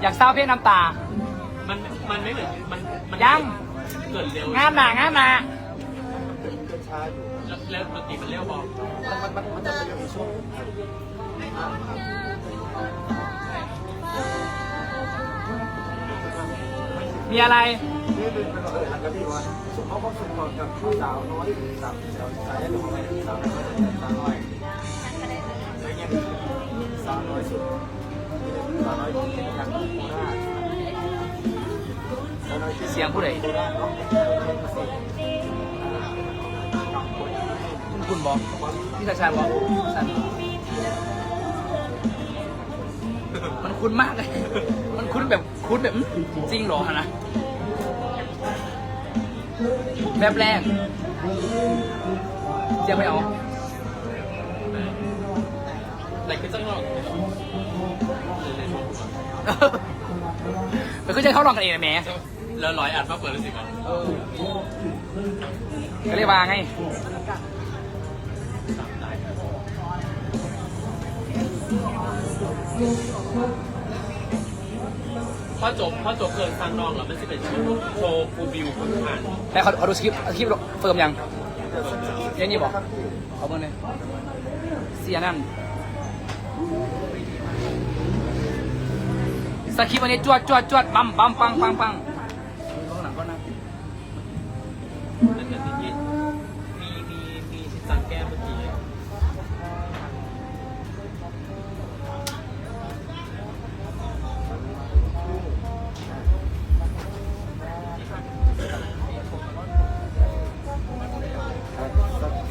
อยากเศร้าเพลงน้ำตา มันมันไม่เหมือนมันมันยัง เกิดเร็วงามหนางามหนาจะช้าอยู่แล้วแล้วดนตรีมันเร็วบอกมันมันมันจะเป็นอย่างช่วงมีอะไร นี่เป็นเป็นอะไรกันพี่ว่าสุเขาก็สุขกับผู้สาวน้อยสาวสาวสาวหรือว่าสาวสาวน้อยอะไรเงี้ยสาวน้อยสุดสาวน้อยที่ทางโคราชสาวน้อยที่ เสียงผู้ใดโคราชเนาะคุณบอกพี่ชายชายบอกฉันมันคุ้นมากเลย มันคุ้นแบบคุ้นแบบจริงเหรอนะแบบแรกยังไม่เอาแต่คือจังหวะ มันก็จะเข้าลองกันเองนะแหม่แล้วร้อยอัดมาเปิดเลยสิครับก็เรียกว่าไงพอจบพอจบเกินฟังน้องแล้วมันจะเป็นโชว์โชว์ฟูลบิวของผ่านแต่เขาเขาดูสคริปต์สคริปต์เฟิร์มยังเยังนี่บอกเอาเบอร์เลยเสียนั่น สคริปต์วันนี้จวดจวดจวดปั๊มปั๊มปังปังปังข้างหลังก็นะนั่นก็ที่มีมีมีชิจังแก้เมื่อกี้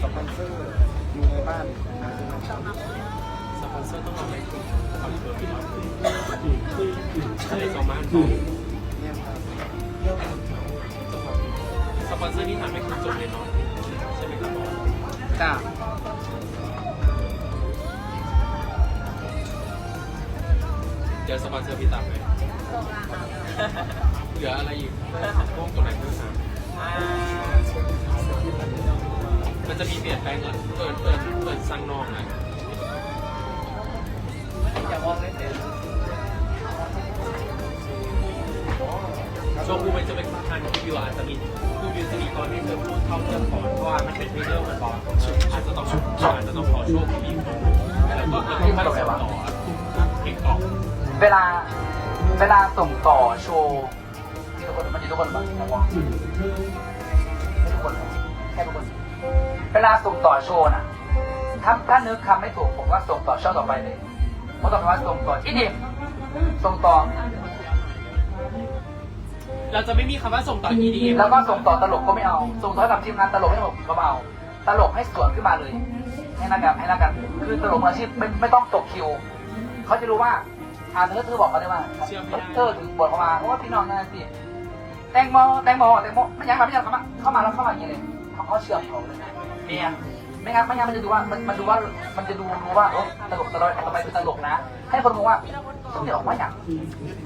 สปอนเซอร์อยู่ในบ้านสปอน เซอร์ต้องเอาไปคุยเอาไปเปิดใช่สองบ้านเนี่ยครับสปอนเซอร์นี่ทำให้คุณจบเลยเนาะใช่ไหมครับบอสจ้าเดี๋ยวสปอนเซอร์พี่ตามไปเหลืออะไรอีกพวกตัวไหนด้วยซ้มันจะมีเปลี่ยนแปลงเกิดเกิดเกิดเกิดสั่งนองอะ อย่ามองเลยเต็มช่วงคูมันจะเป็นทางคูวิวอาจจะมีคูวิวจะมีตอนที่เธอพูดเข้าเรื่องก่อนเพราะว่ามันเป็นวิดีโอมันบอกอาจจะต้องอาจจะต้องขอช่วงคูวิวแล้วก็แล้วก็มาส่งต่อเก็บอเวลาเวลาส่งต่อโชว์ที่ทุกคนมันจะทุกคนบ้างนะวะทุกคนแค่ทุกคนเวลาส่งต่อโชว์น่ะถ้าถ้านึกคำไม่ถูกผมว่าส่งต่อช่องต่อไปเลย เพราะต่อไปว่าส่งต่อที่ดิมส่งต่อ เราจะไม่มีคำว่าส่งต่อ EDM แล้วก็ส่งต่อตลกก็ไม่เอา ส่งต่อให้กับทีมงานตลกให้ผมก็ไม่เอา ตลกให้สวนขึ้นมาเลย ให้นักการให้นักการคือตลกมืออาชีพไม่ไม่ต้องตกคิว เขาจะรู้ว่าอ่าเธอเธอบอกเขาได้ว่าเธอถึงบทเข้ามาเพราะว่าพี่น้องนั่นสิแตงโมแตงโมแตงโมไม่ยังมาไม่ยังมาเข้ามาแล้วเข้ามาอย่างนี้เลยเขาเขาเชื่อมเขาเลยเนี่ย ไม่งั้นไม่งั้นมันจะดูว่ามันมันดูว่ามันจะดูรู้ว่าเออตลกตลกต่อไปเป็นตลกนะ ให้คนรู้ว่าต้องเดี๋ยวออกมาอย่าง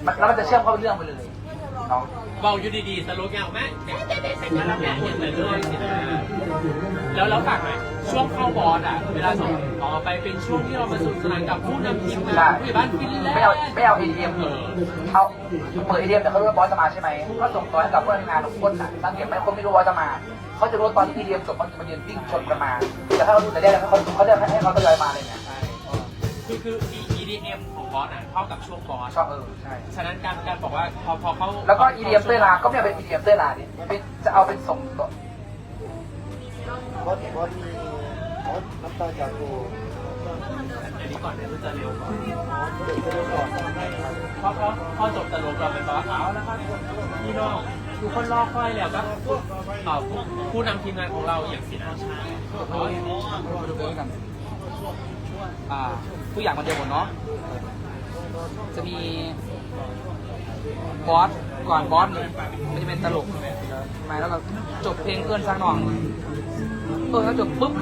มันแล้วมันจะเชื่อมเข้าเรื่องไปเลยน้องบอกอยู่ดีๆสโลแกนออกมาเป็นมาแล้วแม่เห็นเลยเลยสินะแล้วแล้วฝากหน่อยช่วงเข้าบอสอะเวลาส่งต่อไปเป็นช่วงที่เรามาสนุกสนานกับผู้นำทีมงานผู้ใหญ่บ้านฟินแลนด์ไม่เอาไม่เอาเอทีเอ็มเออเอาเปิดเอทีเอ็มแต่เขารู้ว่าบอสจะมาใช่ไหมก็ส่งต่อให้กับผู้ทำงานทุกคนน่ะสังเกตไหมคนไม่รู้บอสจะมา เขาจะรู้ตอนที่เอทีเอ็มจบมันจะมายืนวิ่งชนกันมาแต่ถ้าเขาดูแต่แรกแล้วเขาเขาจะให้เขาทยอยมาเลยไงใช่คือคือ EDM ของบอสอะเท่ากับช่วงบอสชอบเออใช่ฉะนั้นการการบอกว่าพอพอเขาแล้วก็อีเดียมเต้ยลาก็ไม่เอาเป็นอีเดียมเต้ยลาดิเป็นจะเอาเป็นส่งต่อบอสบอสมีบอสน้ำตาจากกูอันนี้ก่อนเดี๋ยวมันจะเร็วกว่าเด็กจะได้ก่อนพอพอพอจบตลกเราเป็นบอสเอาแล้วครับพี่น้อง ทุกคนรอคอยแล้วก็เอ่อผู้ผู้นำทีมงานของเราอย่างสินอาชามาดูด้วยกันอ่าทุกอย่างมันเดียวหมดเนาะจะมีบอสก่อนบอสเนี่ยมันจะเป็นตลกมาแล้วก็จบเพลงเอื้อนสร้างนองเออแล้วจบปุ๊บ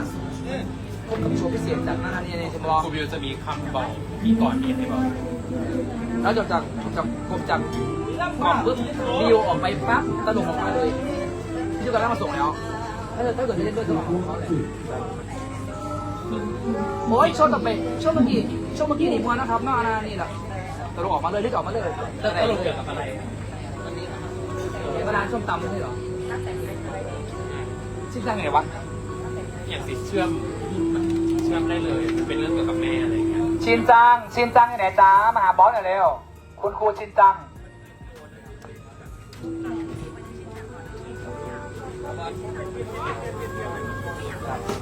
พบกับโชว์พิเศษจากหน้านี่ในจะบอกครูบิวจะมีคำบอกมีก่อนมีให้บอกแล้วจบจากจากกบจาก กล่องปุ๊บวิวออกไปปั๊บตลกออกมาเลยที่กันแล้วมาส่งแล้วถ้าเกิดถ้าเกิดไม่เล่นด้วยก็ของเขาเลยโอ้ยช่วงต่อไปช่วงเมื่อกี้ช่วงเมื่อกี้นี่มัวนะครับนอกนานี่แหละตลกออกมาเลยรีบออกมาเลยแต่ตลกเกี่ยวกับอะไรเวลาส้มตำไม่ใช่เหรอชิ้นจังไงวะอย่างสิเชื่อมเชื่อมได้เลยเป็นเรื่องเกี่ยวกับแม่อะไรอย่างเงี้ยชินจังชินจังอยู่ไหนจ้ามาหาบอสหน่อยเร็วคุณครูชินจัง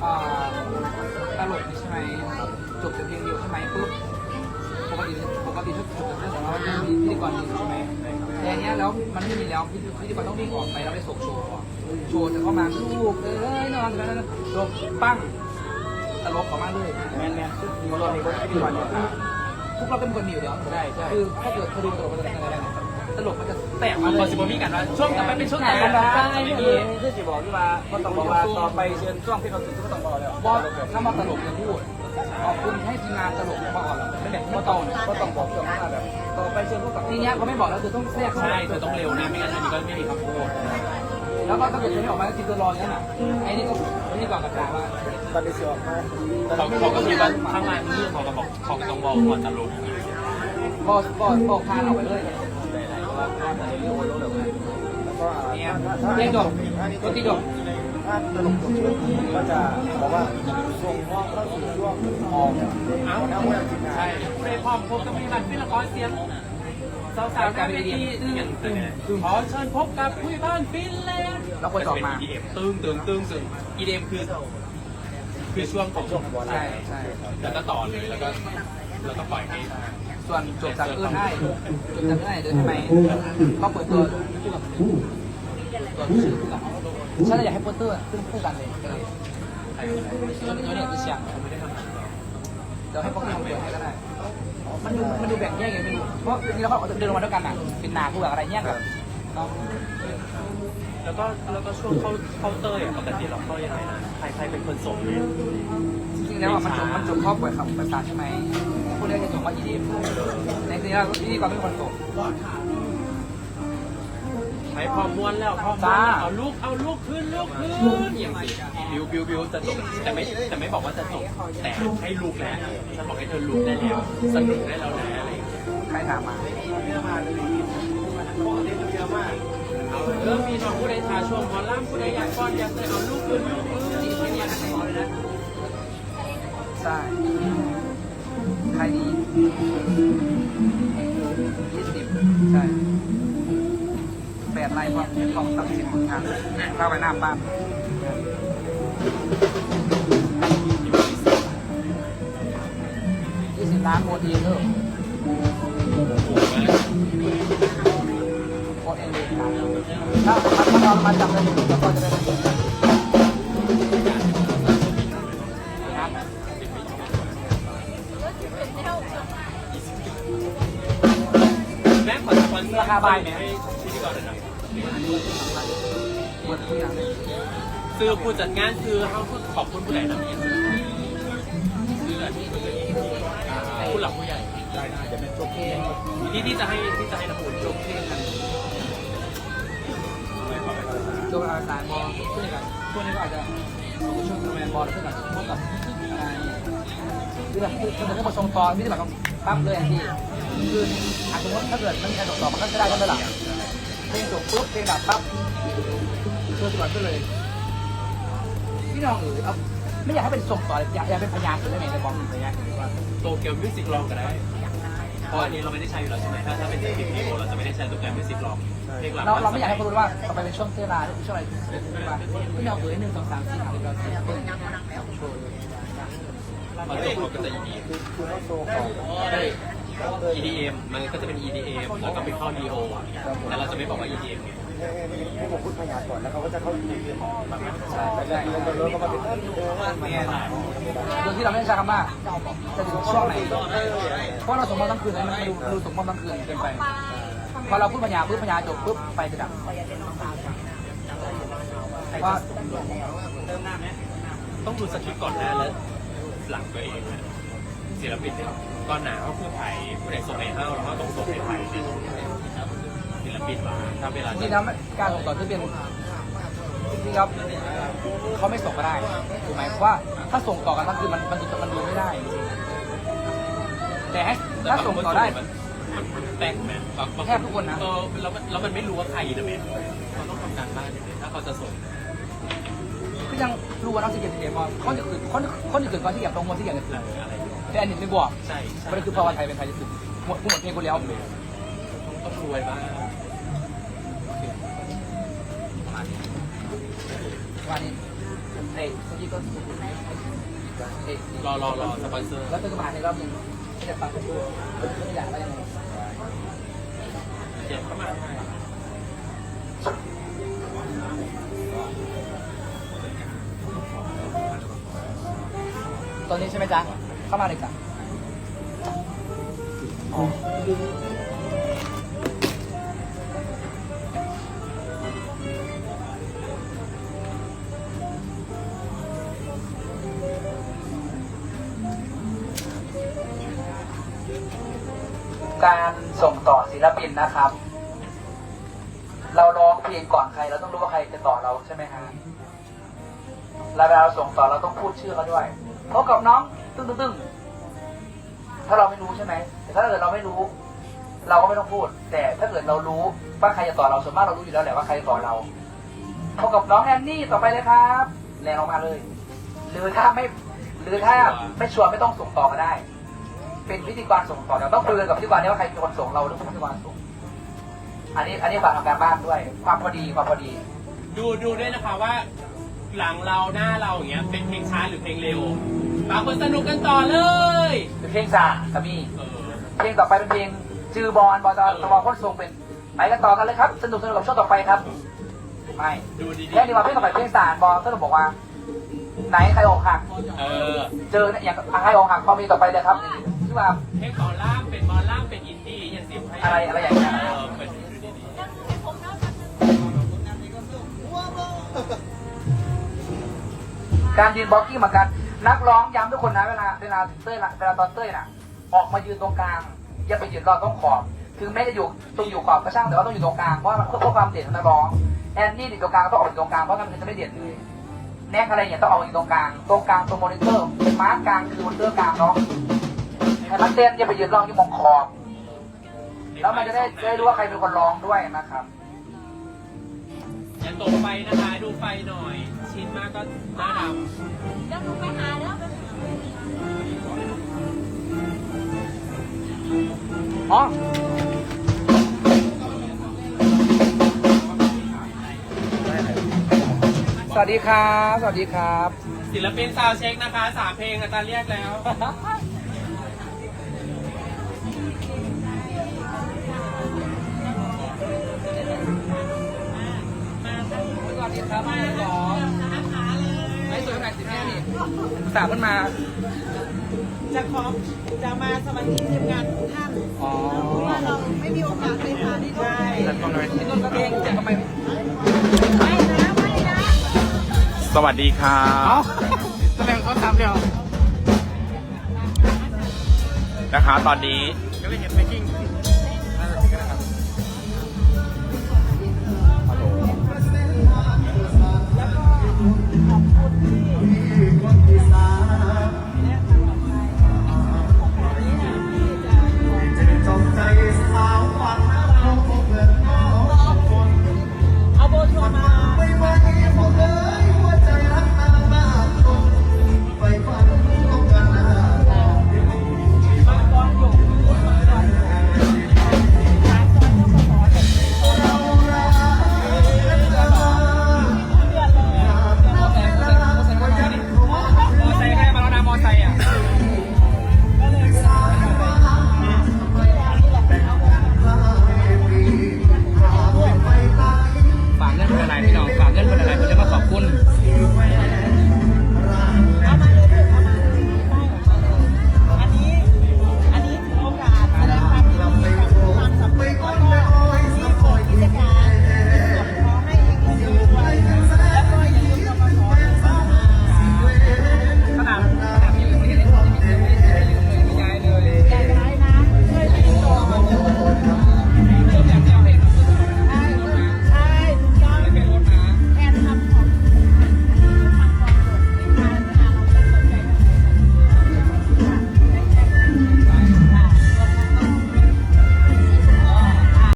อ่าตลกนี่ใช่ไหมจบแต่เพียงเดียวใช่ไหมปุ๊บปกติปกติถ้าจบแต่เรื่องของเราจะมีพิธีกรยืนใช่ไหมแต่อันเนี้ยแล้วมันไม่มีแล้วพิธีพิธีกรต้องวิ่งออกไปแล้วไปส่งโชว์ก่อนโชว์จะเข้ามาลูกเอ้ยนอนกันแล้วโชว์ปั้งตลกออกมาเลยแม่นแม่นมีคนมีคนที่ก่อนเนี่ยทุกเราเป็นคนมีอยู่แล้วใช่ใช่คือถ้าเกิดเขาดูตลกมันจะเป็นอะไรนะ ตลกมันจะแตกมัมานเลพอยสิบมีกันว่าช่วงต่อไปเป็นช่วงไหนใช่กันใช่ไม่มีคือสิบอกที่ว่าก็ต้องบอกว่าต่อไปเชิญช่วงที่เขาถึงก็ต้องบอกแล้วบอสถ้ามาตลกจะพูดขอบคุณให้ทีมงานตลกมาก่อนไม่แบบไม่ต้องก็ต้องบอกช่วงว่าแบบต่อไปเชิญพวกกับทีเนี้ยเขาไม่บอกแล้วคือต้องแทรกเข้าใช่ไปเธอต้องเร็วนะไม่งั้นอันนี้ก็ไม่มีคำพูดแล้วก็ถ้าเกิดจะไม่ออกมาก็กินตัวรออย่างนั้นอะไอ้นี่ก็ไม่ได้ก่อนกระจายว่าตอนนี้เสียออกมาเขาเขาก็คือว่าข้างล่างเรื่องเขาก็บอกเขาก็ต้องบอกก่อนตลกบอสบอสบอกทานออกไปเลย แล้วก็เนี่ยเล่นจบตัวที่จบถ้าตลกจบก็จะบอกว่าส่งมอเข้าสู่ช่วงออกเอาแล้าใช่ไม่พร้อมพบกับมีบัตรฟิลละครเสียงสาวสาวการเวทีตึงขอเชิญพบกับผู้บ้านฟินแลนด์เราควรจะออกมาตึงตึงตึงตึง EDM คือ คือช่วงของช่วงใช่ใช่แล้วก็ต่อเลยแล้วก็ แล้วก็ปล่อยให้ส่วนจบจากเอื้อนให้จบจากเอื้อนให้เดินทำไมก็เปิดตัวคู่กับตัวชื่อคู่กับฉันเลยอยากให้โปสเตอร์ขึ้นคู่กันเลยตัวนี้ตัวนี้คือเสียงเดี๋ยวให้พวกเขาเปิดให้ก็ได้มันดูมันดูแบ่งแยกไงไม่รู้เพราะนี่เราก็เดินลงมาด้วยกันอะเป็นนาคู่กับอะไรแยกแบบ แล้วก็แล้วก็ช่วงเข้าเข้าเตยอะปกติเราเข้ายังไงนะใครใครเป็นคนส่งเนี่ยจริงๆแล้วอะมันจบมันจบข้อป่วยคำประสาทใช่ไหมผู้เรียนจะส่งว่า EDM ในทีนี้เราพิธีกรเป็นคนส่ง ใช้พอม้วนแล้วพอม้วนจ้าแล้วเอาลูกเอาลูกขึ้นลูกขึ้นอย่างสิบิวบิวบิวจะจบแต่ไม่แต่ไม่บอกว่าจะจบแต่ให้ลูกแล้วฉันบอกให้เธอลูกได้แล้วสนุกได้แล้วนะอะไรอย่างเงี้ยใครถามมาเอ อมีน้องผู้ใดทาช่วงหมอล่ำผู้ใดอยากป้อนอยากเลยเอาลูกขึ้นลูกขึ้นนี่เป็นอย่างนั้นเลยนะใช่ใครดียี่สิบใช่แปดไร่พร้อมพร้อมตัดสินทางเข้าไปหน้าบ้านยี่สิบล้านโมดีเถอะ ถ้าถ้าเรามาจับเลยก็จะได้ครับแม่ขอสปอนเซอร์ราคาบายไหมให้พิธีกรหน่อยหมดทุกอย่างเลยซื้อผู้จัดงานซื้อเขาขอบคุณผู้ใดนะเนี่ยซื้ออันนี้ผู้หลักผู้ใหญ่จะเป็นโอเคที่ที่จะให้ที่จะให้น้ำอุ่นยกเท่กัน ตัวอาสายบอลช่วยกันช่วงนี้ก็อาจจะช่วงแมนบอลช่วยกันพวกกับอะไรคือแบบคือมันจะมาทรงตอนที่แบบปั๊บเลยอย่างที่คืออาจจะว่าถ้าเกิดมันมีการส่งต่อมันก็จะได้กันได้หลังเพลงจบปุ๊บเพลงดับปั๊บตัวสวัสดิ์ก็เลยพี่น้องเอ๋ยเอาไม่อยากให้เป็นส่งต่ออยากอยากเป็นพยานได้ไหมในบอลพยานว่าโตเกียวมิวสิกลองก็ได้ เพราะอันนี้เราไม่ได้ใช้อยู่แล้วใช่ไหมถ้าถ้าเป็นทีมพีโอเราจะไม่ได้ใช้โตเกียวมิวสิบลองเลงหลักเราเราไม่อยากให้คนรู้ว่าต่อไปเป็นช่วงเทลาหรือช่วงอะไรว่าพี่น้องเอ๋ยหนึ่งสองสามสี่ห้าหกเจ็ดแปดเก้าสิบโชว์เลยมันจบเราก็จะ EDM คือเขาโชว์ของ EDM มันก็จะเป็น EDM แล้วก็ไปเข้า DO แต่เราจะไม่บอกว่า EDM ไง ให้ผมพูดพยานก่อนแล้วเขาก็จะเข้าในเรื่องแบบนั้นใช่แต่ใช่แล้วก็มาเป็นเออเออมาเนี่ยโดยที่เราไม่ได้ใช้คำว่าจะถึงช่วงไหนเพราะเราสมมติทั้งคืนเลยมันดูสมมติทั้งคืนเกินไปพอเราพูดปัญญาปุ๊บปัญญาจบปุ๊บไฟจะดับว่าต้องดูสคริปต์ก่อนหน้าแล้วหลังตัวเองศิลปินเนี่ยก่อนหนาเขาคือไผ่ผู้ใดส่งให้เฮ้าแล้วก็ต้องส่งให้ไผ่ศิล ปินมาถ้าเวลาจริงๆแล้วการส่งต่อที่เป็นจริงๆครับเขาไม่ส่งก็ได้ถูกไหมเพราะว่าถ้าส่งต่อกันทั้งคืนมันมันมันดูไม่ได้ แต่ให้ถ้าส่งต่อได้แป้งแมนบางบางแทบทุกคนนะเออแล้วมันแล้วมันไม่รู้ว่าใครนะเมนเขาต้องทำการบ้านยังไงถ้าเขาจะส่งก็ยังรู้ว่าน้องสิเกียรติเกียรติว่าคนจะคือคนคนจะเกิดก่อนที่เกียรติตรงคนที่เกียรติเอออะไรแต่อันนี้ไม่บอกใช่ใช่มันคือภาวะไทยเป็นไทยที่สุดหมดหมดเพลงคนแล้วต้องรวยมาก วันเอ้ยเมื่อกี้ก็เอ้ยรอรอรอสปอนเซอร์แล้วเป็นกระบาดในรอบนึงไม่ได้ฟังกันด้วไม่อยากว่ายังไงเจ็บเข้ามาตอนนี้ใช่ไหมจ๊ะ เข้ามาเลยจ้ะ ศิลปินนะครับ เราร้องเพลงก่อนใครเราต้องรู้ว่าใครจะต่อเราใช่ไหมฮะแล้วเวลาเราส่งต่อเราต้องพูดชื่อเขาด้วยพบกับน้องตึ้งตึ้งถ้าเราไม่รู้ใช่ไหมแต่ถ้าเกิดเราไม่รู้ เราก็ไม่ต้องพูด แต่ถ้าเกิดเรารู้ว่าใครจะต่อเราส่วนมากเรารู้อยู่แล้วแหละว่าใครจะต่อเราพบกับน้องแอนนี่ต่อไปเลยครับแรงออกมาเลย หรือถ้าไม่ หรือถ้าไม่ชัวร์ไม่ต้องส่งต่อก็ได้ เป็นพิธีกรส่งต่อเราต้องคุยกันกับพิธีกรนี้ว่าใครเป็นคนส่งเราหรือพิธีกรส่ง อันนี้อันนี้ฝากทำการบ้านด้วย ความพอดีความพอดี ดูดูด้วยนะคะว่า หลังเราหน้าเราอย่างเงี้ยเป็นเพลงช้าหรือเพลงเร็วบางคนสนุกกันต่อเลยเป็นเพลงสากสามีเออเพลงต่อไปเป็นเพลงจือบอลบอลตอนตะวันคนทรงเป็นไปกันต่อกันเลยครับ สนุกสนุกกับช่วงต่อไปครับไม่ดูดีแค่นี้มาเพลงต่อไปเพลงสารบอลก็ต้องบอกว่า ไหนใครอกหักๆเออ เจอเนี่ยอย่างใครอกหักพอมีต่อไปเลยครับชื่อ ว่าเพลงหมอล่ามเป็นหมอล่ามเป็นอินดี้อย่างสิบให้อะไรอะไรอย่างเงี้ย เออเป็นดูดีการยืนบล็อกกิ้งเหมือนกันนักร้องย้ำทุกคนนะเวลาเวลาเต้ยละเวลาตอนเต้ยน่ะ ออกมายืนตรงกลาง อย่าไปยืนรอต้องขอบถึงแม้จะอยู่ตรงอยู่ขอบก็ช่างแต่ว่าต้องอยู่ตรงกลางเพราะว่ามันเพื่อเพื่อความเด่นของนักร้องแอนนี่อยู่ตรงกลางต้องออกอยู่ตรงกลางเพราะงั้นมันจะไม่เด่นเลยแนกอะไรเนี่ยต้องออกอยู่ตรงกลางตรงกลางตรงมอนิเตอร์มาร์กกลางคือมอนิเตอร์กลางเนาะให้ มันเต้นอย่าไปยืนร้องที่มองขอบๆแล้วมันจะได้จะได้รู้ว่าใครเป็นคนร้องด้วยนะครับอย่าตกไฟนะคะ ดูไฟหน่อย ชิดมากก็หน้าดเดี๋ยวหนูไปหาเด้ออ๋อสวัสดีครับ สวัสดีครับำศิลปินซาวด์เช็คนะคะสามเพลงอาจารย์เรียกแล้ว สวัสดีครับมาหรอไอ้สวยขนาดสิแม่นี่สามขึ้นมา จะขอจะมาสวัสดีทีมงานทุกท่านอ๋อเพราะว่าเราไม่มีโอกาสไปหาที่นู่นแต่ตรงไหนที่ต้นกระเบงจะทำไมไม่นะไม่นะสวัสดีครัเอ้าบแสดงเขาทำเดียวนะคะ ตอนนี้ก็ไม่เห็นไม่